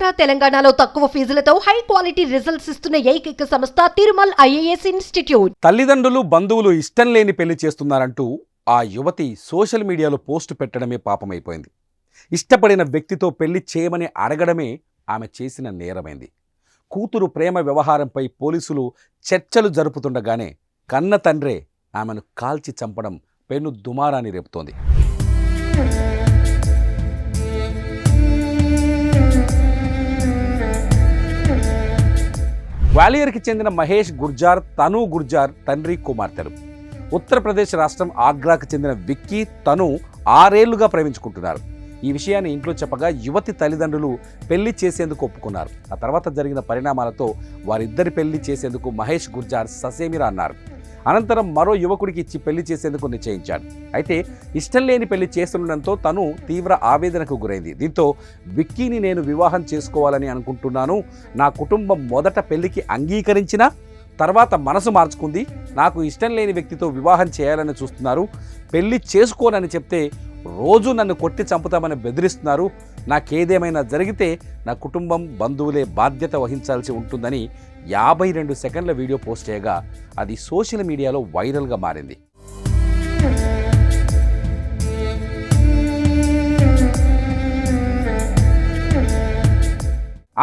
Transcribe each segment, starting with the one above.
ఆంధ్ర తెలంగాణలో తక్కువ ఫీజులతో high quality results ఇస్తున్న ఏకైక సంస్థ తిరుమల్ ఐఏఎస్ ఇన్స్టిట్యూట్. తల్లిదండ్రులు బంధువులు ఇష్టం లేని పెళ్ళి చేస్తున్నారంటూ ఆ యువతి సోషల్ మీడియాలో పోస్టు పెట్టడమే పాపమైపోయింది. ఇష్టపడిన వ్యక్తితో పెళ్ళి చేయమని అడగడమే ఆమె చేసిన నేరమైంది. కూతురు ప్రేమ వ్యవహారంపై పోలీసులు చర్చలు జరుపుతుండగానే కన్న తండ్రే ఆమెను కాల్చి చంపడం పెను దుమారాన్ని రేపుతోంది. గ్వాలియర్కి చెందిన మహేష్ గుర్జార్ తను గుర్జార్ తండ్రి కుమార్తెలు ఉత్తరప్రదేశ్ రాష్ట్రం ఆగ్రాకు చెందిన విక్కీ తను ఆరేళ్ళుగా ప్రేమించుకుంటున్నారు. ఈ విషయాన్ని ఇంట్లో చెప్పగా యువతి తల్లిదండ్రులు పెళ్ళి చేసేందుకు ఒప్పుకున్నారు. ఆ తర్వాత జరిగిన పరిణామాలతో వారిద్దరి పెళ్ళి చేసేందుకు మహేష్ గుర్జార్ ససేమిరా అన్నారు. అనంతరం మరో యువకుడికి ఇచ్చి పెళ్ళి చేసేందుకు నిశ్చయించాడు. అయితే ఇష్టం లేని పెళ్ళి చేస్తుండటంతో తను తీవ్ర ఆవేదనకు గురైంది. దీంతో విక్కీని నేను వివాహం చేసుకోవాలని అనుకుంటున్నాను. నా కుటుంబం మొదట పెళ్ళికి అంగీకరించిన తర్వాత మనసు మార్చుకుంది. నాకు ఇష్టం లేని వ్యక్తితో వివాహం చేయాలని చూస్తున్నారు. పెళ్ళి చేసుకోనని చెప్తే రోజు నన్ను కొట్టి చంపుతామని బెదిరిస్తున్నారు. నాకేదేమైనా జరిగితే నా కుటుంబం బంధువులే బాధ్యత వహించాల్సి ఉంటుందని యాభై రెండు సెకండ్ల వీడియో పోస్ట్ చేయగా అది సోషల్ మీడియాలో వైరల్గా మారింది.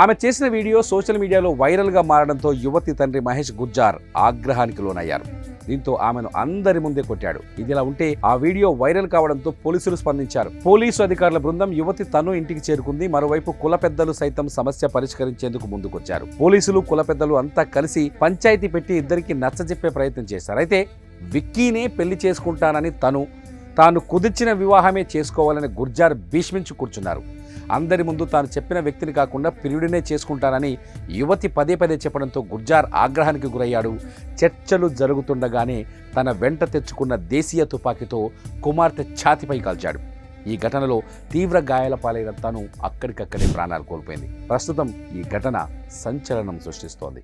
ఆమె చేసిన వీడియో సోషల్ మీడియాలో వైరల్గా మారడంతో యువతి తండ్రి మహేష్ గుజ్జార్ ఆగ్రహానికి లోనయ్యారు. దీంతో ఆమెను అందరి ముందే కొట్టాడు. ఇదిలా ఉంటే ఆ వీడియో వైరల్ కావడంతో పోలీసులు స్పందించారు. పోలీసు అధికారుల బృందం యువతి తను ఇంటికి చేరుకుంది. మరోవైపు కుల పెద్దలు సైతం సమస్య పరిష్కరించేందుకు ముందుకొచ్చారు. పోలీసులు కుల పెద్దలు అంతా కలిసి పంచాయతీ పెట్టి ఇద్దరికి నచ్చజెప్పే ప్రయత్నం చేశారు. అయితే విక్కీనే పెళ్ళి చేసుకుంటానని తను తాను కుదిర్చిన వివాహమే చేసుకోవాలని గుర్జార్ భీష్మించి కూర్చున్నారు. అందరి ముందు తాను చెప్పిన వ్యక్తిని కాకుండా ప్రియుడినే చేసుకుంటానని యువతి పదే పదే చెప్పడంతో గుర్జార్ ఆగ్రహానికి గురయ్యాడు. చర్చలు జరుగుతుండగానే తన వెంట తెచ్చుకున్న దేశీయ తుపాకీతో కుమార్తె ఛాతిపై కాల్చాడు. ఈ ఘటనలో తీవ్ర గాయాల పాలైన తను అక్కడికక్కడే ప్రాణాలు కోల్పోయింది. ప్రస్తుతం ఈ ఘటన సంచలనం సృష్టిస్తోంది.